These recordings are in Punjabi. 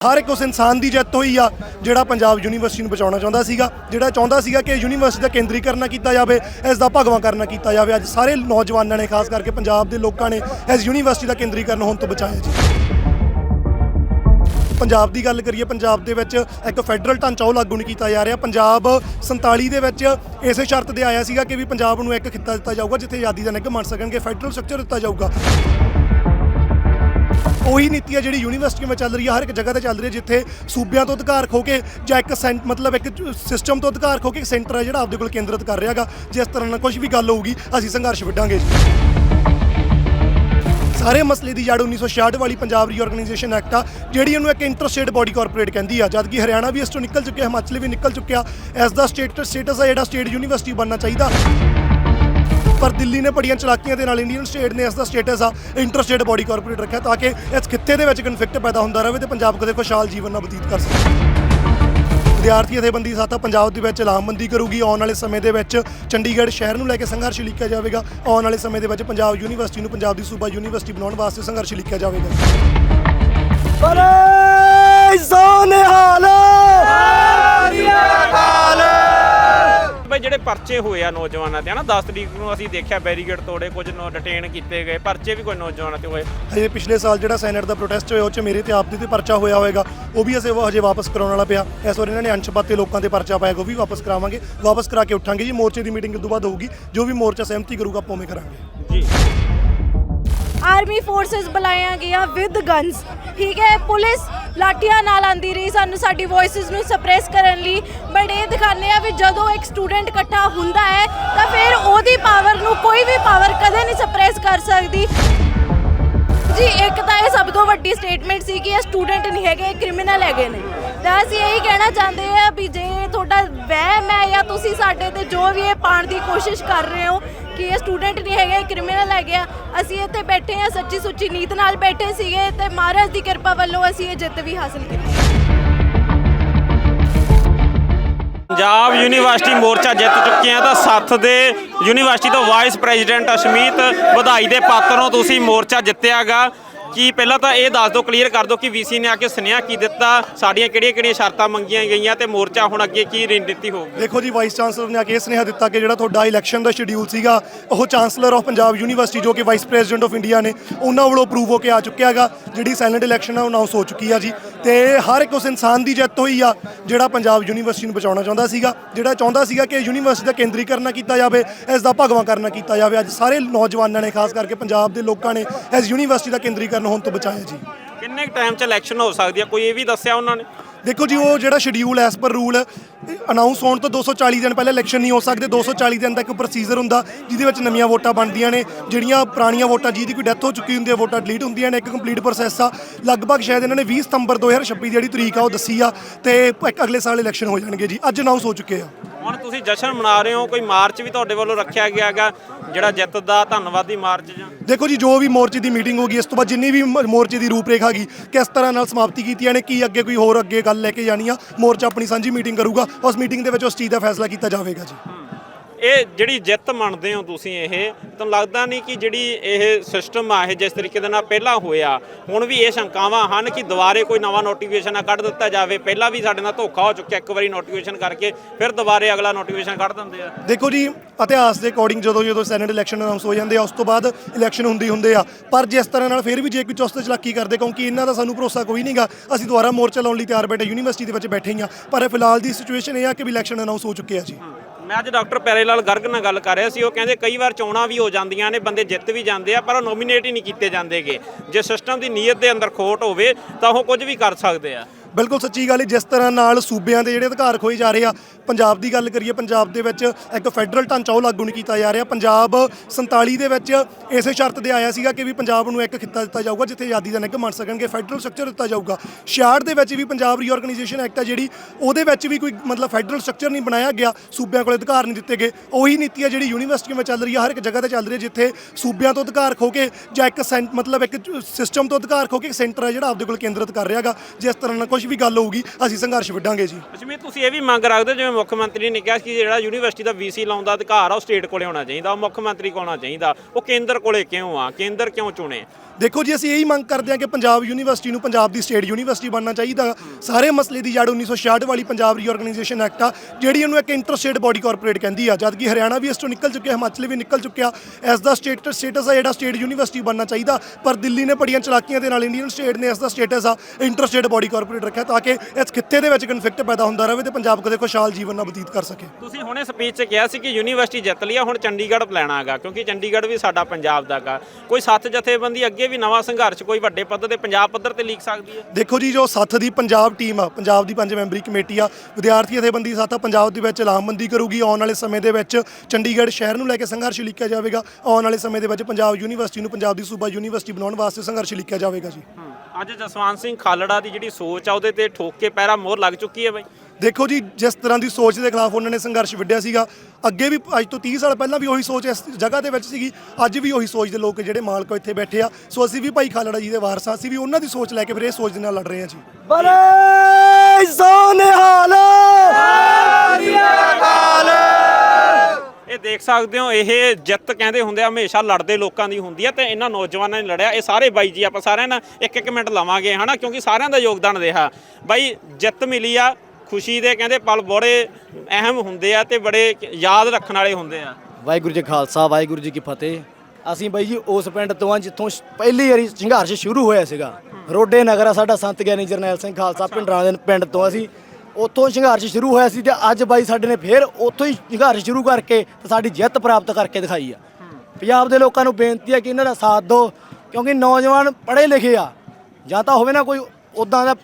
ਹਰ ਇੱਕ ਉਸ ਇਨਸਾਨ ਦੀ ਜਿੱਤ ਹੋਈ ਆ, ਜਿਹੜਾ ਪੰਜਾਬ ਯੂਨੀਵਰਸਿਟੀ ਨੂੰ ਬਚਾਉਣਾ ਚਾਹੁੰਦਾ ਸੀਗਾ, ਜਿਹੜਾ ਚਾਹੁੰਦਾ ਸੀਗਾ ਕਿ ਯੂਨੀਵਰਸਿਟੀ ਦਾ ਕੇਂਦਰੀਕਰਨ ਨਾ ਕੀਤਾ ਜਾਵੇ, ਇਸ ਦਾ ਭਗਵਾਂਕਰਨ ਕਰਨਾ ਕੀਤਾ ਜਾਵੇ। ਅੱਜ ਸਾਰੇ ਨੌਜਵਾਨਾਂ ਨੇ, ਖਾਸ ਕਰਕੇ ਪੰਜਾਬ ਦੇ ਲੋਕਾਂ ਨੇ, ਇਸ ਯੂਨੀਵਰਸਿਟੀ ਦਾ ਕੇਂਦਰੀਕਰਨ ਹੋਣ ਤੋਂ ਬਚਾਇਆ ਜੀ। ਪੰਜਾਬ ਦੀ ਗੱਲ ਕਰੀਏ, ਪੰਜਾਬ ਦੇ ਵਿੱਚ ਇੱਕ ਫੈਡਰਲ ਢਾਂਚਾ ਉਹ ਲਾਗੂ ਨਹੀਂ ਕੀਤਾ ਜਾ ਰਿਹਾ। ਪੰਜਾਬ 47 ਦੇ ਵਿੱਚ ਇਸੇ ਸ਼ਰਤ ਤੇ ਆਇਆ ਸੀਗਾ ਕਿ ਵੀ ਪੰਜਾਬ ਨੂੰ ਇੱਕ ਖਿੱਤਾ ਦਿੱਤਾ ਜਾਊਗਾ, ਜਿੱਥੇ ਆਜ਼ਾਦੀ ਦਾ ਨਿੱਘ ਮੰਨ ਸਕਣਗੇ, ਫੈਡਰਲ ਸਟਰਕਚਰ ਦਿੱਤਾ ਜਾਊਗਾ। ਉਹੀ ਨੀਤੀ ਹੈ ਜਿਹੜੀ ਯੂਨੀਵਰਸਿਟੀ ਵਿੱਚ ਚੱਲ ਰਹੀ ਹੈ, ਹਰ ਇੱਕ ਜਗ੍ਹਾ ਤੇ ਚੱਲ ਰਹੀ ਹੈ, ਜਿੱਥੇ ਸੂਬਿਆਂ ਤੋਂ ਅਧਿਕਾਰ ਖੋ ਕੇ ਜਾਂ ਇੱਕ ਸੈਂਟ ਮਤਲਬ ਇੱਕ ਸਿਸਟਮ ਤੋਂ ਅਧਿਕਾਰ ਖੋ ਕੇ ਇੱਕ ਸੈਂਟਰ ਹੈ ਜਿਹੜਾ ਆਪਦੇ ਕੋਲ ਕੇਂਦਰਿਤ ਕਰ ਰਿਹਾਗਾ ਜਿਸ ਤਰ੍ਹਾਂ ਨਾਲ ਕੁਝ ਵੀ ਗੱਲ ਹੋਊਗੀ, ਅਸੀਂ ਸੰਘਰਸ਼ ਵਿੱਢਾਂਗੇ। ਸਾਰੇ ਮਸਲੇ ਦੀ ਜੜ 1966 ਵਾਲੀ ਪੰਜਾਬ ਰੀਆਰਗੇਨਾਈਜੇਸ਼ਨ ਐਕਟ ਆ, ਜਿਹੜੀ ਇਹਨੂੰ ਇੱਕ ਇੰਟਰਸਟੇਟ ਬਾਡੀ ਕਾਰਪੋਰੇਟ ਕਹਿੰਦੀ ਆ, ਜਦਕਿ ਹਰਿਆਣਾ ਵੀ ਇਸ ਤੋਂ ਨਿਕਲ ਚੁੱਕਿਆ, ਹਿਮਾਚਲ ਵੀ ਨਿਕਲ ਚੁੱਕਿਆ, ਇਸ ਦਾ ਸਟੇਟ ਸਟੇਟਸ ਆ ਜਿਹੜਾ ਸਟੇਟ ਯੂਨੀਵਰਸਿਟੀ ਬਣਨਾ ਚਾਹੀਦਾ। ਪਰ ਦਿੱਲੀ ਨੇ ਬੜੀਆਂ ਚਲਾਕੀਆਂ ਦੇ ਨਾਲ ਇੰਡੀਅਨ ਸਟੇਟ ਨੇ ਇਸ ਦਾ ਸਟੇਟਸ ਆ ਇੰਟਰਸਟੇਟ ਬਾਡੀ ਕਾਰਪੋਰੇਟ ਰੱਖਿਆ ਤਾਂ ਕਿ ਇਸ ਖਿੱਤੇ ਦੇ ਵਿੱਚ ਕਨਫਲਿਕਟ ਪੈਦਾ ਹੁੰਦਾ ਰਹੇ ਤੇ ਪੰਜਾਬ ਕਦੇ ਖੁਸ਼ਹਾਲ ਜੀਵਨ ਨਾਲ ਬਤੀਤ ਕਰ ਸਕੇ। ਵਿਦਿਆਰਥੀ ਜਥੇਬੰਦੀ ਸਾਥਾ ਪੰਜਾਬ ਦੇ ਵਿੱਚ ਲਾਮਬੰਦੀ ਕਰੂਗੀ। ਆਉਣ ਵਾਲੇ ਸਮੇਂ ਦੇ ਵਿੱਚ ਚੰਡੀਗੜ੍ਹ ਸ਼ਹਿਰ ਨੂੰ ਲੈ ਕੇ ਸੰਘਰਸ਼ ਲਿਖਿਆ ਜਾਵੇਗਾ। ਆਉਣ ਵਾਲੇ ਸਮੇਂ ਦੇ ਵਿੱਚ ਪੰਜਾਬ ਯੂਨੀਵਰਸਿਟੀ ਨੂੰ ਪੰਜਾਬ ਦੀ ਸੂਬਾ ਯੂਨੀਵਰਸਿਟੀ ਬਣਾਉਣ ਵਾਸਤੇ ਸੰਘਰਸ਼ ਲਿਖਿਆ ਜਾਵੇਗਾ। ਬਰੇ ਸੋਨਿਹਾਲ ਬਈ ਜਿਹੜੇ ਪਰਚੇ ਹੋਏ ਆ ਨੌਜਵਾਨਾਂ ਤੇ ਹਨਾ? 10 ਤਰੀਕ ਨੂੰ ਅਸੀਂ ਦੇਖਿਆ ਬੈਰੀਗੇਡ ਤੋੜੇ ਕੁਝ ਨੂੰ ਡਿਟੇਨ ਕੀਤੇ ਗਏ ਪਰਚੇ ਵੀ ਕੋਈ ਨੌਜਵਾਨਾਂ ਤੇ ਹੋਏ। ਹਜੇ ਪਿਛਲੇ ਸਾਲ ਜਿਹੜਾ ਸੈਨੇਟ ਦਾ ਪ੍ਰੋਟੈਸਟ ਹੋਇਆ ਉਹ ਚ ਮੇਰੇ ਤੇ ਆਪ ਦੇ ਤੇ ਪਰਚਾ ਹੋਇਆ ਹੋਵੇਗਾ। ਉਹ ਵੀ ਅਸੀਂ ਉਹ ਹਜੇ ਵਾਪਸ ਕਰਾਉਣ ਵਾਲਾ ਪਿਆ। ਇਸ ਵਾਰ ਇਹਨਾਂ ਨੇ ਅੰਸ਼ਪਾਤੇ ਲੋਕਾਂ ਤੇ ਪਰਚਾ ਪਾਇਆ ਉਹ ਵੀ ਵਾਪਸ ਕਰਾਵਾਂਗੇ। ਵਾਪਸ ਕਰਾ ਕੇ ਉੱਠਾਂਗੇ ਜੀ ਮੋਰਚੇ ਦੀ ਮੀਟਿੰਗ ਤੋਂ ਬਾਅਦ ਹੋਊਗੀ। ਜੋ ਵੀ ਮੋਰਚਾ ਸਹਿਮਤੀ ਕਰੂਗਾ ਆਪਾਂ ਉਵੇਂ ਕਰਾਂਗੇ। ਜੀ। ਆਰਮੀ ਫੋਰਸਸ ਬੁਲਾਇਆ ਗਿਆ ਵਿਦ ਗਨਸ ਠੀਕ ਹੈ ਪੁਲਿਸ ਲਾਠੀਆਂ ਨਾਲ ਆਂਦੀ ਰਹੀ, ਸਾਨੂੰ ਸਾਡੀ ਵੌਇਸਸ ਨੂੰ ਸਪਰੈਸ ਕਰਨ ਲਈ। ਬਟ ਇਹ ਦਿਖਾਉਂਦੇ ਆ ਵੀ ਜਦੋਂ ਇੱਕ ਸਟੂਡੈਂਟ ਇਕੱਠਾ ਹੁੰਦਾ ਹੈ, ਤਾਂ ਫਿਰ ਉਹਦੀ ਪਾਵਰ ਨੂੰ ਕੋਈ ਵੀ ਪਾਵਰ ਕਦੇ ਨਹੀਂ ਸਪਰੈਸ ਕਰ ਸਕਦੀ। ਜੀ, ਇੱਕ ਤਾਂ ਇਹ ਸਭ ਤੋਂ ਵੱਡੀ ਸਟੇਟਮੈਂਟ ਸੀ ਕਿ ਇਹ ਸਟੂਡੈਂਟ ਨਹੀਂ ਹੈਗੇ ਕ੍ਰਿਮੀਨਲ ਹੈਗੇ ਨੇ। ਤਾਂ ਅਸੀਂ ਇਹੀ ਕਹਿਣਾ ਚਾਹੁੰਦੇ ਆ ਵੀ ਜੇ ਤੁਹਾਡਾ ਵਹਿਮ ਹੈ ਜਾਂ ਤੁਸੀਂ ਸਾਡੇ ਤੇ ਜੋ ਵੀ ਇਹ ਪਾਣ ਦੀ ਕੋਸ਼ਿਸ਼ ਕਰ ਰਹੇ ਹੋ ਕਿ ਇਹ ਸਟੂਡੈਂਟ ਨਹੀਂ ਹੈਗੇ ਕ੍ਰਿਮੀਨਲ ਹੈਗੇ ਆ, ਅਸੀਂ ਇੱਥੇ ਬੈਠੇ ਆ ਸੱਚੀ ਸੁੱਚੀ ਨੀਤ ਨਾਲ ਬੈਠੇ ਸੀਗੇ ਤੇ ਮਹਾਰਾਜ ਦੀ ਕਿਰਪਾ ਵੱਲੋਂ ਅਸੀਂ ਇਹ ਜਿੱਤ ਵੀ ਹਾਸਲ ਕੀਤੀ। ਪੰਜਾਬ ਯੂਨੀਵਰਸਿਟੀ ਮੋਰਚਾ ਜਿੱਤ ਚੁੱਕੇ ਆ ਤਾਂ ਸੱਥ ਦੇ ਯੂਨੀਵਰਸਿਟੀ ਤੋਂ ਵਾਈਸ ਪ੍ਰੈਜ਼ੀਡੈਂਟ ਅਸ਼ਮੀਤ ਵਧਾਈ ਦੇ ਪਾਤਰ ਤੁਸੀਂ ਮੋਰਚਾ ਜਿੱਤਿਆਗਾ। ਕੀ ਪਹਿਲਾਂ ਤਾਂ ਇਹ ਦੱਸ ਦਿਓ ਕਲੀਅਰ ਕਰ ਦਿਓ ਕਿ ਵੀਸੀ ਨੇ ਆ ਕੇ ਸੁਨੇਹਾ ਕੀ ਦਿੱਤਾ, ਸਾਡੀਆਂ ਕਿਹੜੀਆਂ ਕਿਹੜੀਆਂ ਸ਼ਰਤਾਂ ਮੰਗੀਆਂ ਗਈਆਂ ਤੇ ਮੋਰਚਾ ਹੁਣ ਅੱਗੇ ਕੀ ਰਣਨੀਤੀ ਹੋਊਗੀ? ਦੇਖੋ ਜੀ ਵਾਈਸ ਚਾਂਸਲਰ ਨੇ ਆ ਕੇ ਸੁਨੇਹਾ ਦਿੱਤਾ ਕਿ ਜਿਹੜਾ ਤੁਹਾਡਾ ਇਲੈਕਸ਼ਨ ਦਾ ਸ਼ਡਿਊਲ ਸੀਗਾ, ਉਹ ਚਾਂਸਲਰ ਆਫ ਪੰਜਾਬ ਯੂਨੀਵਰਸਿਟੀ ਜੋ ਕਿ ਵਾਈਸ ਪ੍ਰੈਜ਼ੀਡੈਂਟ ਆਫ ਇੰਡੀਆ ਨੇ, ਉਹਨਾਂ ਵੱਲੋਂ ਅਪਰੂਵ ਹੋ ਕੇ ਆ ਚੁੱਕਿਆ ਹੈਗਾ। ਜਿਹੜੀ ਸਾਇਲੈਂਟ ਇਲੈਕਸ਼ਨ ਆ, ਉਹ ਅਨਾਉਂਸ ਹੋ ਚੁੱਕੀ ਆ ਜੀ। ਤੇ ਹਰ ਇੱਕ ਉਸ ਇਨਸਾਨ ਦੀ ਜਿੱਤ ਹੋਈ ਆ, ਜਿਹੜਾ ਪੰਜਾਬ ਯੂਨੀਵਰਸਿਟੀ ਨੂੰ ਬਚਾਉਣਾ ਚਾਹੁੰਦਾ ਸੀਗਾ। ਜਿਹੜਾ ਚਾਹੁੰਦਾ ਸੀਗਾ ਕਿ ਯੂਨੀਵਰਸਿਟੀ ਦਾ ਕੇਂਦਰੀਕਰਨ ਨਾ ਕੀਤਾ ਜਾਵੇ ਇਸ ਦਾ ਭਗਵਾਂਕਰਨ ਕਰਨਾ ਕੀਤਾ ਜਾਵੇ। ਅੱਜ ਸਾਰੇ ਨੌਜਵਾਨਾਂ ਨੇ, ਖਾਸ ਕਰਕੇ ਪੰਜਾਬ ਦੇ ਲੋਕਾਂ ਨੇ, ਇਸ ਯੂਨੀਵਰਸਿਟੀ ਦਾ ਕੇਂਦਰੀਕਰਨ ਹੋਣ ਤੋਂ ਬਚਾਇਆ ਜੀ। ਕਿੰਨੇ ਟਾਈਮ 'ਚ ਇਲੈਕਸ਼ਨ ਹੋ ਸਕਦੀ ਹੈ ਕੋਈ ਇਹ ਵੀ ਦੱਸਿਆ ਉਹਨਾਂ ਨੇ? ਦੇਖੋ ਜੀ ਉਹ ਜਿਹੜਾ schedule as per rule announce ਹੋਣ ਤੋਂ 240 ਦਿਨ ਪਹਿਲਾਂ ਇਲੈਕਸ਼ਨ ਨਹੀਂ ਹੋ ਸਕਦੇ। 240 ਦਿਨ ਤੱਕ ਪ੍ਰੋਸੀਜਰ ਹੁੰਦਾ ਜਿਹਦੇ ਵਿੱਚ ਨਵੀਆਂ ਵੋਟਾਂ ਬਣਦੀਆਂ ਨੇ। ਜਿਹੜੀਆਂ ਪੁਰਾਣੀਆਂ ਵੋਟਾਂ ਜਿਹਦੀ ਕੋਈ ਡੈਥ ਹੋ ਚੁੱਕੀ ਹੁੰਦੀ ਹੈ ਵੋਟਾਂ ਡਿਲੀਟ ਹੁੰਦੀਆਂ ਨੇ ਇੱਕ ਕੰਪਲੀਟ ਪ੍ਰੋਸੈਸ ਆ। ਲਗਭਗ ਸ਼ਾਇਦ ਇਹਨਾਂ ਨੇ 20 ਸਤੰਬਰ 2026 ਦੀ ਜਿਹੜੀ ਤਰੀਕ ਆ ਉਹ ਦੱਸੀ ਆ। ਤੇ ਇੱਕ ਅਗਲੇ ਸਾਲ ਇਲੈਕਸ਼ਨ ਹੋ ਜਾਣਗੇ ਜੀ। ਅੱਜ ਅਨਾਉਂਸ ਹੋ ਚੁੱਕੇ ਆ। ਹੁਣ ਤੁਸੀਂ ਜਸ਼ਨ ਮਨਾ ਰਹੇ ਹੋ, ਕੋਈ ਮਾਰਚ ਵੀ ਤੁਹਾਡੇ ਵੱਲੋਂ ਰੱਖਿਆ ਗਿਆ ਹੈਗਾ, ਜਿਹੜਾ ਜਿੱਤ ਦਾ ਧੰਨਵਾਦੀ ਮਾਰਚ ਜਾਂ ਦੇਖੋ ਜੀ, ਜੋ ਵੀ ਮੋਰਚੇ ਦੀ ਮੀਟਿੰਗ ਹੋਗੀ ਇਸ ਤੋਂ ਬਾਅਦ ਜਿੰਨੀ ਵੀ ਮ- ਮੋਰਚੇ ਦੀ ਰੂਪਰੇਖਾ ਗਈ ਕਿਸ ਤਰ੍ਹਾਂ ਨਾਲ ਸਮਾਪਤੀ ਕੀਤੀਆਂ ਨੇ ਕੀ ਅੱਗੇ ਕੋਈ ਹੋਰ ਅੱਗੇ ਗੱਲ ਲੈ ਕੇ ਜਾਣੀ ਆ, ਮੋਰਚਾ ਆਪਣੀ ਸਾਂਝੀ ਮੀਟਿੰਗ ਕਰੂਗਾ, ਉਸ ਮੀਟਿੰਗ ਦੇ ਵਿੱਚ ਉਸ ਚੀਜ਼ ਦਾ ਫੈਸਲਾ ਕੀਤਾ ਜਾਵੇਗਾ ਜੀ। ਇਹ ਜਿਹੜੀ ਜਿੱਤ ਮੰਨਦੇ ਹੋ ਤੁਸੀਂ ਇਹ ਤੁਹਾਨੂੰ ਲੱਗਦਾ ਨਹੀਂ ਕਿ ਜਿਹੜੀ ਇਹ ਸਿਸਟਮ ਆ ਇਹ ਜਿਸ ਤਰੀਕੇ ਦੇ ਨਾਲ ਪਹਿਲਾਂ ਹੋਇਆ ਹੁਣ ਵੀ ਇਹ ਸ਼ੰਕਾਵਾਂ ਹਨ ਕਿ ਦੁਬਾਰੇ ਕੋਈ ਨਵਾਂ ਨੋਟੀਫਿਕੇਸ਼ਨ ਨਾ ਕੱਢ ਦਿੱਤਾ ਜਾਵੇ? ਪਹਿਲਾਂ ਵੀ ਸਾਡੇ ਨਾਲ ਧੋਖਾ ਹੋ ਚੁੱਕਿਆ ਇੱਕ ਵਾਰੀ ਨੋਟੀਫਿਕੇਸ਼ਨ ਕਰਕੇ ਫਿਰ ਦੁਬਾਰੇ ਅਗਲਾ ਨੋਟੀਫਿਕੇਸ਼ਨ ਕੱਢ ਦਿੰਦੇ ਆ। ਦੇਖੋ ਜੀ ਇਤਿਹਾਸ ਦੇ ਅਕੋਰਡਿੰਗ ਜਦੋਂ ਜਦੋਂ ਸੈਨੇਟ ਇਲੈਕਸ਼ਨ ਅਨਾਉਂਸ ਹੋ ਜਾਂਦੇ ਆ ਉਸ ਤੋਂ ਬਾਅਦ ਇਲੈਕਸ਼ਨ ਹੁੰਦੀ ਹੁੰਦੇ ਆ। ਪਰ ਜਿਸ ਤਰ੍ਹਾਂ ਨਾਲ ਫਿਰ ਵੀ ਜੇ ਕੋਈ ਚੁਸਤ ਚਲਾਕੀ ਕਰਦੇ ਕਿਉਂਕਿ ਇਹਨਾਂ ਦਾ ਸਾਨੂੰ ਭਰੋਸਾ ਕੋਈ ਨਹੀਂਗਾ ਅਸੀਂ ਦੁਬਾਰਾ ਮੋਰਚਾ ਲਾਉਣ ਲਈ ਤਿਆਰ ਬੈਠੇ ਯੂਨੀਵਰਸਿਟੀ ਦੇ ਵਿੱਚ ਬੈਠੇ ਹੀ ਪਰ ਫਿਲਹਾਲ ਦੀ ਸਿਚੁਏਸ਼ਨ ਇਹ ਆ ਕਿ ਵੀ ਇਲੈਕਸ਼ਨ ਅਨਾਉਂਸ ਹੋ ਚੁੱਕੇ ਆ ਜੀ। ਮੈਂ ਅੱਜ ਡਾਕਟਰ ਪੈਰੇਲਾਲ ਗਰਗ ਨਾਲ ਗੱਲ ਕਰ ਰਿਹਾ ਸੀ, ਉਹ ਕਹਿੰਦੇ ਕਈ ਵਾਰ ਚੋਣਾਂ ਵੀ ਹੋ ਜਾਂਦੀਆਂ ਨੇ, ਬੰਦੇ ਜਿੱਤ ਵੀ ਜਾਂਦੇ ਆ, ਪਰ ਉਹ ਨੋਮੀਨੇਟ ਹੀ ਨਹੀਂ ਕੀਤੇ ਜਾਂਦੇਗੇ। ਜੇ ਸਿਸਟਮ ਦੀ ਨੀਅਤ ਦੇ ਅੰਦਰ ਖੋਟ ਹੋਵੇ, ਤਾਂ ਉਹ ਕੁਝ ਵੀ ਕਰ ਸਕਦੇ ਆ। ਬਿਲਕੁਲ ਸੱਚੀ ਗੱਲ ਹੈ, ਜਿਸ ਤਰ੍ਹਾਂ ਨਾਲ ਸੂਬਿਆਂ ਦੇ ਜਿਹੜੇ ਅਧਿਕਾਰ ਖੋਏ ਜਾ ਰਹੇ ਆ, ਪੰਜਾਬ ਦੀ ਗੱਲ ਕਰੀਏ, ਪੰਜਾਬ ਦੇ ਵਿੱਚ ਇੱਕ ਫੈਡਰਲ ਢਾਂਚਾ ਉਹ ਲਾਗੂ ਨਹੀਂ ਕੀਤਾ ਜਾ ਰਿਹਾ। ਪੰਜਾਬ 47 ਦੇ ਵਿੱਚ ਇਸੇ ਸ਼ਰਤ ਤੇ ਆਇਆ ਸੀਗਾ ਕਿ ਵੀ ਪੰਜਾਬ ਨੂੰ ਇੱਕ ਖਿੱਤਾ ਦਿੱਤਾ ਜਾਊਗਾ, ਜਿੱਥੇ ਆਜ਼ਾਦੀ ਦਾ ਨਿੱਘ ਮੰਨ ਸਕਣਗੇ ਫੈਡਰਲ ਸਟਰਕਚਰ ਦਿੱਤਾ ਜਾਊਗਾ। 66 ਦੇ ਵਿੱਚ ਵੀ ਪੰਜਾਬ ਰੀਆਰਗੇਨਾਈਜੇਸ਼ਨ ਐਕਟ ਆ ਜਿਹੜੀ, ਉਹਦੇ ਵਿੱਚ ਵੀ ਕੋਈ ਮਤਲਬ ਫੈਡਰਲ ਸਟਰਕਚਰ ਨਹੀਂ ਬਣਾਇਆ ਗਿਆ, ਸੂਬਿਆਂ ਕੋਲ ਅਧਿਕਾਰ ਨਹੀਂ ਦਿੱਤੇ ਗਏ। ਉਹੀ ਨੀਤੀ ਹੈ ਜਿਹੜੀ ਯੂਨੀਵਰਸਿਟੀਆਂ ਵਿੱਚ ਚੱਲ ਰਹੀ ਹੈ ਹਰ ਇੱਕ ਜਗ੍ਹਾ ਤੇ ਚੱਲ ਰਹੀ ਹੈ ਜਿੱਥੇ ਸੂਬਿਆਂ ਤੋਂ ਅਧਿਕਾਰ ਖੋ ਕੇ ਜਾਂ ਇੱਕ ਸੈਂਟ ਮਤਲਬ ਇੱਕ ਸਿਸਟਮ ਤੋਂ ਅਧਿਕਾਰ ਖੋ ਕੇ ਇੱਕ ਸੈਂਟਰ ਹੈ ਜਿਹੜਾ ਆਪਦੇ ਕੋਲ ਕੇਂਦਰਿਤ ਕਰ ਰਿਹਾਗਾ ਜਿਸ ਤਰ੍ਹਾਂ ਨਾਲ ਕੁਝ ਵੀ ਗੱਲ ਹੋਊਗੀ, ਅਸੀਂ ਸੰਘਰਸ਼ ਵਿੱਢਾਂਗੇ ਜੀ। ਅਜਮੇਰ ਤੁਸੀਂ ਇਹ ਵੀ ਮੰਗ ਰੱਖਦੇ ਹੋ, ਜਿਵੇਂ ਮੁੱਖ ਮੰਤਰੀ ਨੇ ਕਿਹਾ ਕਿ ਜਿਹੜਾ ਯੂਨੀਵਰਸਿਟੀ ਦਾ ਵੀਸੀ ਲਾਉਣ ਦਾ ਅਧਿਕਾਰ ਆ, ਉਹ ਸਟੇਟ ਕੋਲੇ ਹੋਣਾ ਚਾਹੀਦਾ, ਉਹ ਮੁੱਖ ਮੰਤਰੀ ਕੋਲ ਹੋਣਾ ਚਾਹੀਦਾ। ਉਹ ਕੇਂਦਰ ਕੋਲੇ ਕਿਉਂ ਆ? ਕੇਂਦਰ ਕਿਉਂ ਚੁਣੇ? ਦੇਖੋ ਜੀ, ਅਸੀਂ ਇਹੀ ਮੰਗ ਕਰਦੇ ਹਾਂ ਕਿ ਪੰਜਾਬ ਯੂਨੀਵਰਸਿਟੀ ਨੂੰ ਪੰਜਾਬ ਦੀ ਸਟੇਟ ਯੂਨੀਵਰਸਿਟੀ ਬਣਨਾ ਚਾਹੀਦਾ। ਸਾਰੇ ਮਸਲੇ ਦੀ ਜੜ 1966 ਵਾਲੀ ਪੰਜਾਬ ਰੀਆਰਗੇਨਾਈਜੇਸ਼ਨ ਐਕਟ ਆ, ਜਿਹੜੀ ਉਹਨੂੰ ਇੱਕ ਇੰਟਰ ਸਟੇਟ ਬਾਡੀ ਕਾਰਪੋਰੇਟ ਕਹਿੰਦੀ ਆ, ਜਦਕਿ ਹਰਿਆਣਾ ਵੀ ਇਸ ਤੋਂ ਨਿਕਲ ਚੁੱਕਿਆ, ਹਿਮਾਚਲ ਵੀ ਨਿਕਲ ਚੁੱਕਿਆ, ਇਸ ਦਾ ਸਟੇਟ ਸਟੇਟਸ ਆ ਜਿਹੜਾ ਸਟੇਟ ਯੂਨੀਵਰਸਿਟੀ ਬਣਨਾ ਚਾਹੀਦਾ। ਪਰ ਦਿੱਲੀ ਨੇ ਬੜੀਆਂ ਚਲਾਕੀਆਂ ਦੇ ਨਾਲ ਇੰਡੀਅਨ ਸਟੇਟ ਨੇ ਇਸ ਦਾ ਸਟੇਟਸ ਆ ਇੰਟਰ ਸਟੇਟ ਬਾਡੀ ਕਾਰਪੋਰੇਟ ਰੱਖਿਆ, ਤਾਂ ਕਿ ਇਸ ਖਿੱਤੇ ਦੇ ਵਿੱਚ ਕਨਫਲਿਕਟ ਪੈਦਾ ਹੁੰਦਾ ਰਹੇ ਤੇ ਪੰਜਾਬ ਕਦੇ ਖੁਸ਼ਹਾਲ ਜੀਵਨ ਨਾਲ ਬਤੀਤ ਕਰ ਸਕੇ। ਤੁਸੀਂ ਹੁਣੇ ਸਪੀਚ 'ਚ ਕਿਹਾ ਸੀ ਕਿ ਯੂਨੀਵਰਸਿਟੀ ਜਿੱਤ ਲਈ ਆ, ਹੁਣ ਚੰਡੀਗੜ੍ਹ ਲੈਣਾ ਹੈਗਾ ਕਿਉਂਕਿ ਚੰਡੀਗੜ੍ਹ ਵੀ ਸਾਡਾ ਪੰਜਾਬ ਦਾ ਗਾ। ਕੋਈ ਸੱਤ ਜਥੇਬੰਦੀ ਅੱਗੇ ਵੀ ਨਵਾਂ ਸੰਘਰਸ਼ ਕੋਈ ਵੱਡੇ ਪੱਧਰ ਤੇ ਪੰਜਾਬ ਪੱਧਰ ਤੇ ਲੀਕ ਸਕਦੀ ਹੈ? ਦੇਖੋ ਜੀ ਜੋ ਸੱਥ ਦੀ ਪੰਜਾਬ ਟੀਮ ਆ ਪੰਜਾਬ ਦੀ ਪੰਜ ਮੈਂਬਰੀ ਕਮੇਟੀ ਆ ਵਿਦਿਆਰਥੀ ਜਥੇਬੰਦੀ ਸੱਥ ਆ ਪੰਜਾਬ ਦੇ ਵਿੱਚ ਲਾਮਬੰਦੀ ਕਰੂਗੀ। ਆਉਣ ਵਾਲੇ ਸਮੇਂ ਦੇ ਵਿੱਚ ਚੰਡੀਗੜ੍ਹ ਸ਼ਹਿਰ ਨੂੰ ਲੈ ਕੇ ਸੰਘਰਸ਼ ਲਿਖਿਆ ਜਾਵੇਗਾ। ਆਉਣ ਵਾਲੇ ਸਮੇਂ ਦੇ ਵਿੱਚ ਪੰਜਾਬ ਯੂਨੀਵਰਸਿਟੀ ਨੂੰ ਪੰਜਾਬ ਦੀ ਸੂਬਾ ਯੂਨੀਵਰਸਿਟੀ ਬਣਾਉਣ ਵਾਸਤੇ ਸੰਘਰਸ਼ ਲਿਖਿਆ ਜਾਵੇਗਾ ਜੀ। ਅੱਜ ਜਸਵੰਤ ਸਿੰਘ ਖਾਲੜਾ ਦੀ ਜਿਹੜੀ ਸੋਚ ਆ ਉਹਦੇ ਤੇ ਠੋਕ ਕੇ ਪੈਰਾ ਮੋਹਰ ਲੱਗ ਚੁੱਕੀ ਹੈ ਬਾਈ। ਦੇਖੋ ਜੀ ਜਿਸ ਤਰ੍ਹਾਂ ਦੀ ਸੋਚ ਦੇ ਖਿਲਾਫ ਉਹਨਾਂ ਨੇ ਸੰਘਰਸ਼ ਵਿੱਢਿਆ ਸੀਗਾ ਅੱਗੇ ਵੀ ਅੱਜ ਤੋਂ 30 ਸਾਲ ਪਹਿਲਾਂ ਵੀ ਉਹੀ ਸੋਚ ਇਸ ਜਗ੍ਹਾ ਦੇ ਵਿੱਚ ਸੀਗੀ ਅੱਜ ਵੀ ਉਹੀ ਸੋਚ ਦੇ ਲੋਕ ਜਿਹੜੇ ਮਾਲਕ ਇੱਥੇ ਬੈਠੇ ਆ। ਸੋ ਅਸੀਂ ਵੀ ਭਾਈ ਖਾਲੜਾ ਜੀ ਦੇ ਵਾਰਸ ਹਾਂ ਅਸੀਂ ਵੀ ਉਹਨਾਂ ਦੀ ਸੋਚ ਲੈ ਕੇ ਫਿਰ ਇਹ ਸੋਚ ਦੇ ਨਾਲ ਲੜ ਰਹੇ ਹਾਂ ਜੀ। ਬਲੇ ਸੋਨਿਹਾਲ! ਇਹ ਦੇਖ ਸਕਦੇ ਹੋ ਇਹ ਜਿੱਤ ਕਹਿੰਦੇ ਹੁੰਦੇ ਆ ਹਮੇਸ਼ਾ ਲੜਦੇ ਲੋਕਾਂ ਦੀ ਹੁੰਦੀ ਹੈ ਤੇ ਇਹਨਾਂ ਨੌਜਵਾਨਾਂ ਨੇ ਲੜਿਆ। ਇਹ ਸਾਰੇ ਬਾਈ ਜੀ ਆਪਾਂ ਸਾਰਿਆਂ ਨਾਲ ਇੱਕ ਇੱਕ ਮਿੰਟ ਲਵਾਂਗੇ ਹਨਾ? ਕਿਉਂਕਿ ਸਾਰਿਆਂ ਦਾ ਯੋਗਦਾਨ ਰਿਹਾ। ਬਾਈ ਜਿੱਤ ਮਿਲੀ ਆ ਖੁਸ਼ੀ ਦੇ ਕਹਿੰਦੇ ਪਲ ਬੜੇ ਅਹਿਮ ਹੁੰਦੇ ਆ ਤੇ ਬੜੇ ਯਾਦ ਰੱਖਣ ਵਾਲੇ ਹੁੰਦੇ ਆ। ਵਾਹਿਗੁਰੂ ਜੀ ਖਾਲਸਾ ਵਾਹਿਗੁਰੂ ਜੀ ਕੀ ਫਤਿਹ। ਅਸੀਂ ਬਾਈ ਜੀ ਉਸ ਪਿੰਡ ਤੋਂ ਆ ਜਿੱਥੋਂ ਸ਼- ਪਹਿਲੀ ਵਾਰੀ ਸੰਘਰਸ਼ ਸ਼ੁਰੂ ਹੋਇਆ ਸੀਗਾ। ਰੋਡੇ ਨਗਰ ਆ ਸਾਡਾ ਸੰਤ ਗਿਆਨੀ ਜਰਨੈਲ ਸਿੰਘ ਖਾਲਸਾ ਪਿੰਡਰਾਂ ਦੇ ਪਿੰਡ ਤੋਂ ਅਸੀਂ ਉੱਥੋਂ ਸੰਘਰਸ਼ ਸ਼ੁਰੂ ਹੋਇਆ ਸੀ ਤੇ ਅੱਜ ਬਾਈ ਸਾਡੇ ਨੇ ਫੇਰ ਉੱਥੋਂ ਹੀ ਸੰਘਰਸ਼ ਸ਼ੁਰੂ ਕਰਕੇ ਤੇ ਸਾਡੀ ਜਿੱਤ ਪ੍ਰਾਪਤ ਕਰਕੇ ਦਿਖਾਈ ਆ। ਪੰਜਾਬ ਦੇ ਲੋਕਾਂ ਨੂੰ ਬੇਨਤੀ ਹੈ ਕਿ ਇਹਨਾਂ ਦਾ ਸਾਥ ਦਿਓ, ਕਿਉਂਕਿ ਨੌਜਵਾਨ ਪੜ੍ਹੇ ਲਿਖੇ ਆ। ਜਾਂ ਤਾਂ ਹੋਵੇ ਨਾ ਕੋਈ ਉਦਾਂ ਦਾ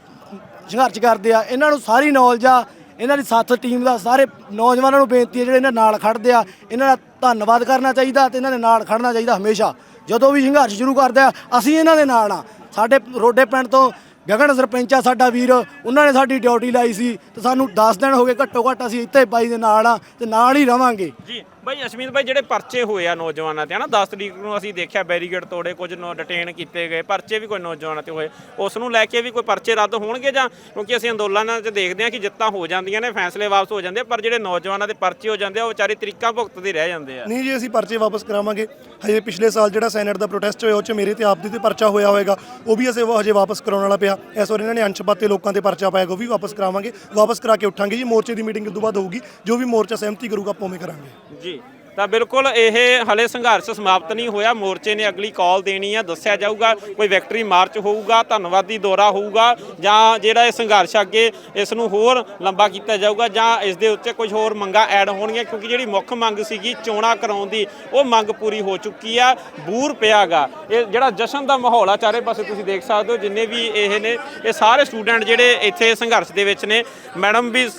ਸੰਘਰਸ਼ ਕਰਦੇ ਆ, ਇਹਨਾਂ ਨੂੰ ਸਾਰੀ ਨੌਲੇਜ ਆ, ਇਹਨਾਂ ਦੀ ਸਾਥ ਟੀਮ ਦਾ, ਸਾਰੇ ਨੌਜਵਾਨਾਂ ਨੂੰ ਬੇਨਤੀ ਹੈ ਜਿਹੜੇ ਇਹਨਾਂ ਨਾਲ ਖੜਦੇ ਆ, ਇਹਨਾਂ ਦਾ ਧੰਨਵਾਦ ਕਰਨਾ ਚਾਹੀਦਾ ਤੇ ਇਹਨਾਂ ਦੇ ਨਾਲ ਖੜਨਾ ਚਾਹੀਦਾ ਹਮੇਸ਼ਾ। ਜਦੋਂ ਵੀ ਸੰਘਰਸ਼ ਸ਼ੁਰੂ ਕਰਦੇ ਆ, ਅਸੀਂ ਇਹਨਾਂ ਦੇ ਨਾਲ ਆ। ਸਾਡੇ ਰੋਡੇ ਪਿੰਡ ਤੋਂ ਗਗਨ ਸਰਪੰਚ ਆ ਸਾਡਾ ਵੀਰ, ਉਹਨਾਂ ਨੇ ਸਾਡੀ ਡਿਊਟੀ ਲਾਈ ਸੀ ਤੇ ਸਾਨੂੰ 10 ਦਿਨ ਹੋ ਗਏ ਘੱਟੋ ਘੱਟ ਅਸੀਂ ਇੱਥੇ ਬਾਈ ਦੇ ਨਾਲ ਆ ਤੇ ਨਾਲ ਹੀ ਰਵਾਂਗੇ। ਜੀ। ਬਾਈ ਅਸ਼ਮੀਤ ਬਾਈ ਜਿਹੜੇ ਪਰਚੇ ਹੋਏ ਆ ਨੌਜਵਾਨਾਂ ਤੇ ਹਨਾ? 10 ਤਰੀਕ ਨੂੰ ਅਸੀਂ ਦੇਖਿਆ ਬੈਰੀਗੇਡ ਤੋੜੇ ਕੁਝ ਨੋ ਡਿਟੇਨ ਕੀਤੇ ਗਏ ਪਰਚੇ ਵੀ ਕੋਈ ਨੌਜਵਾਨਾਂ ਤੇ ਹੋਏ। ਉਸ ਨੂੰ ਲੈ ਕੇ ਵੀ ਕੋਈ ਪਰਚੇ ਰੱਦ ਹੋਣਗੇ ਜਾਂ? ਕਿਉਂਕਿ ਅਸੀਂ ਅੰਦੋਲਨਾਂ 'ਚ ਦੇਖਦੇ ਹਾਂ ਕਿ ਜਿੱਤਾਂ ਹੋ ਜਾਂਦੀਆਂ ਨੇ ਫੈਸਲੇ ਵਾਪਸ ਹੋ ਜਾਂਦੇ ਪਰ ਜਿਹੜੇ ਨੌਜਵਾਨਾਂ ਦੇ ਪਰਚੇ ਹੋ ਜਾਂਦੇ ਆ ਉਹ ਵਿਚਾਰੇ ਤਰੀਕਾ ਭੁਗਤਦੇ ਰਹਿ ਜਾਂਦੇ ਆ। ਨਹੀਂ ਜੀ ਅਸੀਂ ਪਰਚੇ ਵਾਪਸ ਕਰਾਵਾਂਗੇ। ਹਜੇ ਪਿਛਲੇ ਸਾਲ ਜਿਹੜਾ ਸੈਨੇਟ ਦਾ ਪ੍ਰੋਟੈਸਟ ਹੋਇਆ ਉਹ ਚ ਮੇਰੇ ਤੇ ਆਪ ਦੇ ਤੇ ਪਰਚਾ ਹੋਇਆ ਹੋਵੇਗਾ ਉਹ ਵੀ ਅਸੀਂ ਹਜੇ ਵਾਪਸ ਕਰਾਉਣ ਵਾਲਾ ਪਿਆ। ਇਸ ਵਾਰ ਇਹਨਾਂ ਨੇ ਅੰਸ਼ਪਾਤੇ ਲੋਕਾਂ ਤੇ ਪਰਚਾ ਪਾਇਆ ਉਹ ਵੀ ਵਾਪਸ ਕਰਾਵਾਂਗੇ। ਵਾਪਸ ਕਰਾ ਕੇ ਉੱਠਾਂਗੇ ਜੀ ਮੋਰਚੇ ਦੀ ਮੀਟਿੰਗ ਤੋਂ ਬਾਅਦ ਹੋਊਗੀ। ਜੋ ਵੀ ਮੋਰਚਾ ਸਹਿਮਤੀ ਕਰੂਗਾ ਆਪਾਂ ਉਵੇਂ ਕਰਾਂਗੇ। ਜੀ। ਤਾਂ ਬਿਲਕੁਲ ਇਹ ਹਲੇ ਸੰਘਰਸ਼ ਸਮਾਪਤ ਨਹੀਂ ਹੋਇਆ। ਮੋਰਚੇ ਨੇ ਅਗਲੀ ਕਾਲ ਦੇਣੀ ਆ, ਦੱਸਿਆ ਜਾਊਗਾ, ਕੋਈ ਵਿਕਟਰੀ ਮਾਰਚ ਹੋਊਗਾ, ਧੰਨਵਾਦੀ ਦੌਰਾ ਹੋਊਗਾ, ਜਾਂ ਜਿਹੜਾ ਇਹ ਸੰਘਰਸ਼ ਅੱਗੇ ਇਸ ਨੂੰ ਹੋਰ ਲੰਬਾ ਕੀਤਾ ਜਾਊਗਾ, ਜਾਂ ਇਸ ਦੇ ਉੱਤੇ ਕੁਝ ਹੋਰ ਮੰਗਾਂ ਐਡ ਹੋਣਗੀਆਂ, ਕਿਉਂਕਿ ਜਿਹੜੀ ਮੁੱਖ ਮੰਗ ਸੀਗੀ ਚੋਣਾਂ ਕਰਾਉਣ ਦੀ, ਉਹ ਮੰਗ ਪੂਰੀ ਹੋ ਚੁੱਕੀ ਆ, ਬੂਰ ਪਿਆਗਾ। ਇਹ ਜਿਹੜਾ ਜਸ਼ਨ ਦਾ ਮਾਹੌਲ ਆ, ਚਾਰੇ ਪਾਸੇ ਤੁਸੀਂ ਦੇਖ ਸਕਦੇ ਹੋ, ਜਿੰਨੇ ਵੀ ਇਹ ਨੇ, ਇਹ ਸਾਰੇ ਸਟੂਡੈਂਟ ਜਿਹੜੇ ਇੱਥੇ ਸੰਘਰਸ਼ ਦੇ ਵਿੱਚ ਨੇ, ਮੈਡਮ ਵੀ ਸ-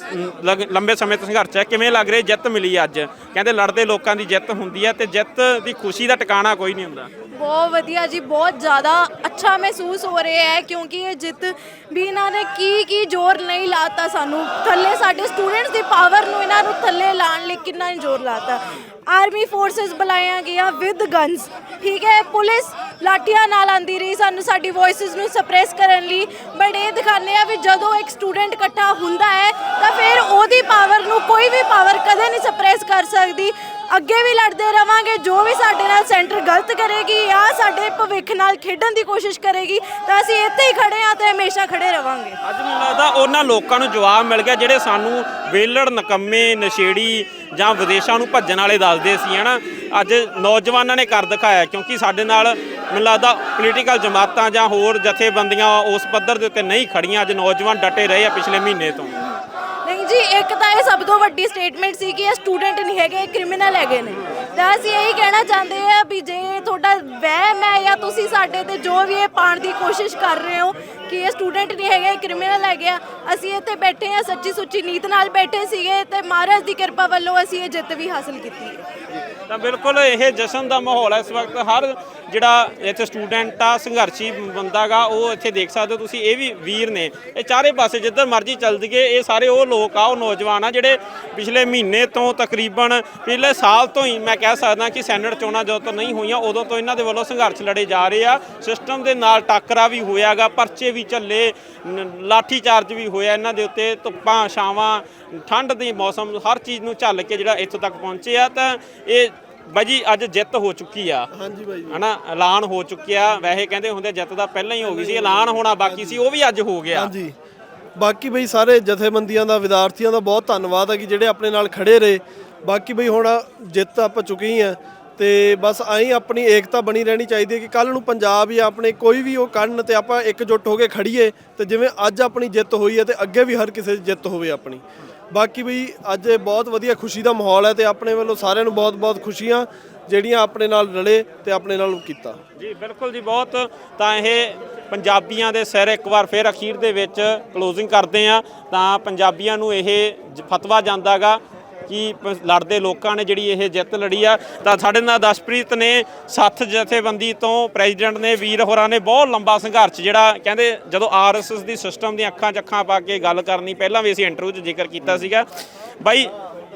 ਲੰਬੇ ਸਮੇਂ ਤੋਂ ਸੰਘਰਸ਼ ਹੈ, ਕਿਵੇਂ ਲੱਗ ਰਿਹਾ, ਜਿੱਤ ਮਿਲੀ ਅੱਜ? ਕਹਿੰਦੇ ਲੜਦੇ ਲੋਕ ਦੀ ਜਿੱਤ ਹੁੰਦੀ ਹੈ ਤੇ ਜਿੱਤ ਦੀ ਖੁਸ਼ੀ ਦਾ ਟਿਕਾਣਾ ਕੋਈ ਨਹੀਂ ਹੁੰਦਾ। ਬਹੁਤ ਵਧੀਆ ਜੀ, ਬਹੁਤ ਜ਼ਿਆਦਾ ਅੱਛਾ ਮਹਿਸੂਸ ਹੋ ਰਿਹਾ ਹੈ ਕਿਉਂਕਿ ਇਹ ਜਿੱਤ ਵੀ ਇਹਨਾਂ ਨੇ ਕੀ ਕੀ ਜ਼ੋਰ ਨਹੀਂ ਲਾਤਾ ਸਾਨੂੰ। ਥੱਲੇ ਸਾਡੇ ਸਟੂਡੈਂਟਸ ਦੀ ਪਾਵਰ ਨੂੰ ਇਹਨਾਂ ਨੂੰ ਥੱਲੇ ਲਾਣ ਲਈ ਕਿੰਨਾ ਜ਼ੋਰ ਲਾਤਾ। ਆਰਮੀ ਫੋਰਸਸ ਬੁਲਾਇਆ ਗਿਆ ਵਿਦ ਗਨਸ ਠੀਕ ਹੈ, ਪੁਲਿਸ ਲਾਠੀਆਂ ਨਾਲ ਆਂਦੀ ਰਹੀ ਸਾਨੂੰ, ਸਾਡੀ ਵੌਇਸਸ ਨੂੰ ਸਪਰੈਸ ਕਰਨ ਲਈ। ਬਟ ਇਹ ਦਿਖਾਉਂਦੇ ਆ ਵੀ ਜਦੋਂ ਇੱਕ ਸਟੂਡੈਂਟ ਇਕੱਠਾ ਹੁੰਦਾ ਹੈ, ਤਾਂ ਫਿਰ ਉਹਦੀ ਪਾਵਰ ਨੂੰ ਕੋਈ ਵੀ ਪਾਵਰ ਕਦੇ ਨਹੀਂ ਸਪਰੈਸ ਕਰ ਸਕਦੀ। ਅੱਗੇ ਵੀ ਲੜਦੇ ਰਵਾਂਗੇ, ਜੋ ਵੀ ਸਾਡੇ ਨਾਲ ਸੈਂਟਰ ਗਲਤ ਕਰੇਗੀ ਜਾਂ ਸਾਡੇ ਭਵਿੱਖ ਨਾਲ ਖੇਡਣ ਦੀ ਕੋਸ਼ਿਸ਼ ਕਰੇਗੀ, ਤਾਂ ਅਸੀਂ ਇੱਥੇ ਹੀ ਖੜੇ ਹਾਂ ਤੇ ਹਮੇਸ਼ਾ ਖੜੇ ਰਵਾਂਗੇ। ਅੱਜ ਮੈਨੂੰ ਲੱਗਦਾ ਉਹਨਾਂ ਲੋਕਾਂ ਨੂੰ ਜਵਾਬ ਮਿਲ ਗਿਆ, ਜਿਹੜੇ ਸਾਨੂੰ ਵੇਲੜ ਨਕੰਮੇ, ਨਸ਼ੇੜੀ ਜਾਂ ਵਿਦੇਸ਼ਾਂ ਨੂੰ ਭੱਜਣ ਵਾਲੇ ਦੱਸਦੇ ਸੀ, ਹਨਾ? ਅੱਜ ਨੌਜਵਾਨਾਂ ਨੇ ਕਰ ਦਿਖਾਇਆ, ਕਿਉਂਕਿ ਸਾਡੇ ਨਾਲ ਮੈਨੂੰ ਲੱਗਦਾ ਪੋਲੀਟੀਕਲ ਜਮਾਤਾਂ ਜਾਂ ਹੋਰ ਜਥੇਬੰਦੀਆਂ ਉਸ ਪੱਧਰ ਦੇ ਉੱਤੇ ਨਹੀਂ ਖੜੀਆਂ, ਅੱਜ ਨੌਜਵਾਨ ਡਟੇ ਰਹੇ ਆ ਪਿਛਲੇ ਮਹੀਨੇ ਤੋਂ। ਇੱਕ ਤਾਂ ਇਹ ਸਭ ਤੋਂ ਵੱਡੀ ਸਟੇਟਮੈਂਟ ਸੀ ਕਿ ਇਹ ਸਟੂਡੈਂਟ ਨਹੀਂ ਹੈਗੇ, ਇਹ ਕ੍ਰਿਮੀਨਲ ਹੈਗੇ ਨੇ। ਤਾਂ ਅਸੀਂ ਇਹੀ ਕਹਿਣਾ ਚਾਹੁੰਦੇ ਆ ਵੀ ਜੇ ਤੁਹਾਡਾ ਵਹਿਮ ਹੈ ਜਾਂ ਤੁਸੀਂ ਸਾਡੇ ਤੇ ਜੋ ਵੀ ਇਹ ਪਾਣ ਦੀ ਕੋਸ਼ਿਸ਼ ਕਰ ਰਹੇ ਹੋ ਕਿ ਇਹ ਸਟੂਡੈਂਟ ਨਹੀਂ ਹੈਗੇ, ਇਹ ਕ੍ਰਿਮੀਨਲ ਹੈਗੇ ਆ, ਅਸੀਂ ਇੱਥੇ ਬੈਠੇ ਆ ਸੱਚੀ ਸੁੱਚੀ ਨੀਤ ਨਾਲ ਬੈਠੇ ਸੀਗੇ ਤੇ ਮਹਾਰਾਜ ਦੀ ਕਿਰਪਾ ਵੱਲੋਂ ਅਸੀਂ ਇਹ ਜਿੱਤ ਵੀ ਹਾਸਲ ਕੀਤੀ ਹੈ। ਤਾਂ ਬਿਲਕੁਲ ਇਹ ਜਸ਼ਨ ਦਾ ਮਾਹੌਲ ਹੈ ਇਸ ਵਕਤ। ਹਰ ਜਿਹੜਾ ਇੱਥੇ ਸਟੂਡੈਂਟ ਆ, ਸੰਘਰਸ਼ੀ ਬੰਦਾਗਾ ਉਹ ਇੱਥੇ ਦੇਖ ਸਕਦੇ ਹੋ ਤੁਸੀਂ, ਇਹ ਵੀ ਵੀਰ ਨੇ। ਇਹ ਚਾਰੇ ਪਾਸੇ ਜਿੱਧਰ ਮਰਜ਼ੀ ਚੱਲ ਜੀਏ ਇਹ ਸਾਰੇ ਉਹ ਲੋਕ ਆ, ਉਹ ਨੌਜਵਾਨ ਆ, ਜਿਹੜੇ ਪਿਛਲੇ ਮਹੀਨੇ ਤੋਂ ਤਕਰੀਬਨ, ਪਿਛਲੇ ਸਾਲ ਤੋਂ ਹੀ ਮੈਂ ਕਹਿ ਸਕਦਾ ਕਿ ਸੈਨੇਟ ਚੋਣਾਂ ਜਦੋਂ ਤੋਂ ਨਹੀਂ ਹੋਈਆਂ, ਉਦੋਂ ਤੋਂ ਇਹਨਾਂ ਦੇ ਵੱਲੋਂ ਸੰਘਰਸ਼ ਲੜੇ ਜਾ ਰਹੇ ਆ। ਸਿਸਟਮ ਦੇ ਨਾਲ ਟੱਕਰਾ ਵੀ ਹੋਇਆਗਾ ਪਰਚੇ ਵੀ ਚੱਲੇ, ਨ- ਲਾਠੀ ਚਾਰਜ ਵੀ ਹੋਇਆ ਇਹਨਾਂ ਦੇ ਉੱਤੇ, ਧੁੱਪਾਂ, ਛਾਵਾਂ, ਠੰਡ ਦੀ ਮੌਸਮ, ਹਰ ਚੀਜ਼ ਨੂੰ ਝੱਲ ਕੇ ਜਿਹੜਾ ਇੱਥੋਂ ਤੱਕ ਪਹੁੰਚੇ ਆ, ਤਾਂ ਇਹ ਬਾਈ ਜੀ ਅੱਜ ਜਿੱਤ ਹੋ ਚੁੱਕੀ ਆ। ਹਾਂਜੀ ਬਾਈ ਹਨਾ ਐਲਾਨ ਹੋ ਚੁੱਕਿਆ। ਵੈਸੇ ਕਹਿੰਦੇ ਹੁੰਦੇ ਜਿੱਤ ਦਾ ਪਹਿਲਾਂ ਹੀ ਹੋ ਗਈ ਸੀ ਐਲਾਨ ਹੋਣਾ ਬਾਕੀ ਸੀ ਉਹ ਵੀ ਅੱਜ ਹੋ ਗਿਆ। ਹਾਂਜੀ। ਬਾਕੀ ਬਈ ਸਾਰੇ ਜਥੇਬੰਦੀਆਂ ਦਾ ਵਿਦਿਆਰਥੀਆਂ ਦਾ ਬਹੁਤ ਧੰਨਵਾਦ ਹੈ ਕਿ ਜਿਹੜੇ ਆਪਣੇ ਨਾਲ ਖੜੇ ਰਹੇ। ਬਾਕੀ ਬਈ ਹੁਣ ਜਿੱਤ ਆਪਾਂ ਚੁੱਕੇ ਆ ਤੇ ਬਸ ਆਈ ਆਪਣੀ ਏਕਤਾ ਬਣੀ ਰਹਿਣੀ ਚਾਹੀਦੀ ਹੈ ਕਿ ਕੱਲ ਨੂੰ ਪੰਜਾਬ ਜਾਂ ਆਪਣੇ ਕੋਈ ਵੀ ਉਹ ਕਰਨ ਤੇ ਆਪਾਂ ਇਕਜੁੱਟ ਹੋ ਕੇ ਖੜੀਏ ਤੇ ਜਿਵੇਂ ਅੱਜ ਆਪਣੀ ਜਿੱਤ ਹੋਈ ਹੈ ਤੇ ਅੱਗੇ ਵੀ ਹਰ ਕਿਸੇ ਦੀ ਜਿੱਤ ਹੋਵੇ ਆਪਣੀ। ਬਾਕੀ ਬਈ ਅੱਜ ਇਹ ਬਹੁਤ ਵਧੀਆ ਖੁਸ਼ੀ ਦਾ ਮਾਹੌਲ ਹੈ ਤੇ ਆਪਣੇ ਵੱਲੋਂ ਸਾਰਿਆਂ ਨੂੰ ਬਹੁਤ-ਬਹੁਤ ਖੁਸ਼ੀਆਂ ਜਿਹੜੀਆਂ ਆਪਣੇ ਨਾਲ ਰਲੇ ਤੇ ਆਪਣੇ ਨਾਲ ਕੀਤਾ। ਜੀ, ਬਿਲਕੁਲ ਜੀ, ਬਹੁਤ ਤਾਂ ਇਹ ਪੰਜਾਬੀਆਂ ਦੇ ਸਿਰ ਇੱਕ ਵਾਰ ਫਿਰ ਅਖੀਰ ਦੇ ਵਿੱਚ ਕਲੋਜ਼ਿੰਗ ਕਰਦੇ ਆ ਤਾਂ ਪੰਜਾਬੀਆਂ ਨੂੰ ਇਹ ਜ- ਫਤਵਾ ਜਾਂਦਾਗਾ ਕਿ ਪ- ਲੜਦੇ ਲੋਕਾਂ ਨੇ ਜਿਹੜੀ ਇਹ ਜਿੱਤ ਲੜੀ ਆ, ਤਾਂ ਸਾਡੇ ਨਾਲ ਦਸ਼ਪ੍ਰੀਤ ਨੇ ਸੱਥ ਜਥੇਬੰਦੀ ਤੋਂ ਪ੍ਰੈਜ਼ੀਡੈਂਟ ਨੇ, ਵੀਰ ਹੋਰਾਂ ਨੇ ਬਹੁਤ ਲੰਬਾ ਸੰਘਰਸ਼ ਜਿਹੜਾ ਕਹਿੰਦੇ ਜਦੋਂ ਆਰਐਸਐਸ ਦੀ ਸਿਸਟਮ ਦੀਆਂ ਅੱਖਾਂ ਚੱਖਾਂ ਪਾ ਕੇ ਗੱਲ ਕਰਨੀ, ਪਹਿਲਾਂ ਵੀ ਅਸੀਂ ਇੰਟਰਵਿਊ 'ਚ ਜ਼ਿਕਰ ਕੀਤਾ ਸੀਗਾ। ਬਾਈ